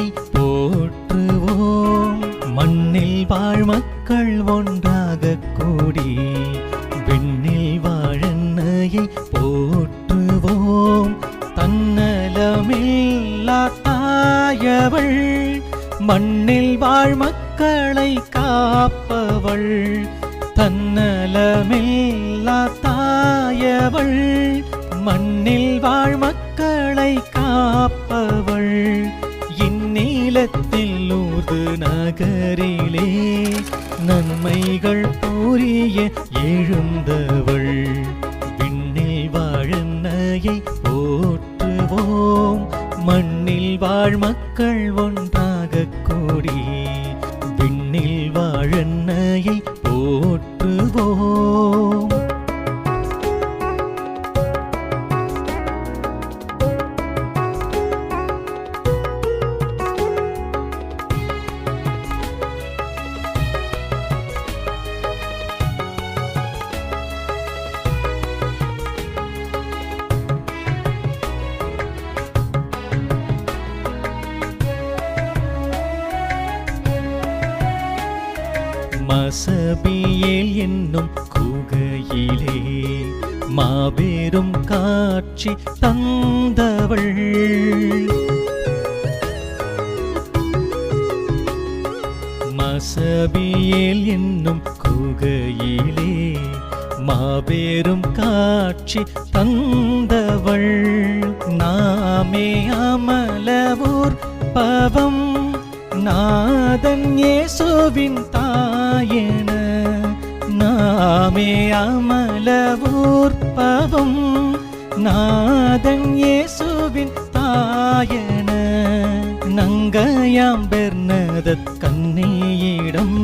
வாழன்னையை போற்றுவோம். மண்ணில் வாழ் மக்கள் ஒன்றாக கூடி விண்ணில் வாழன்னையை போற்றுவோம். தன்னலமில்லா தாயவள் மண்ணில் வாழ் மக்களை காப்பவள். தன்னலமில்லா தாயவள் மண்ணில் வாழ் மக்களை காப்பவள். இந்நீளத்தில் ஊர்து நகரிலே நன்மைகள் புரிய எழுந்தவள். விண்ணில் வாழன்னையை போற்றுவோம் மண்ணில் வாழ் மக்கள் ஒன்றாக கூடி விண்ணில் வாழன்னையை போற்றுவோம் மசபியேல் என்னும் குகையிலே மாபெரும் காட்சி தந்தவள். மசபியேல் என்னும் குகையிலே மாபெரும் காட்சி தந்தவள். நாமே அமலவூர் பவம் நாதன் இயேசுவின் தாயன நாமே அமலவூர்பவம் நாதன் இயேசுவின் தாயன நங்கையாம் பெர்னதத் கண்ணியிடம்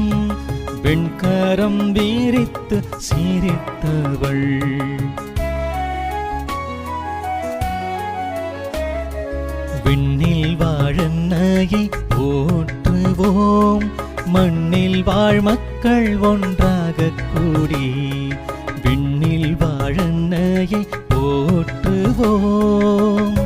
வெண்கரம் வீரித்து சீரித்தவள். விண்ணில் வாழ வாழ் மக்கள் ஒன்றாக கூடி விண்ணில் வாழன்னையை போற்றுவோம்.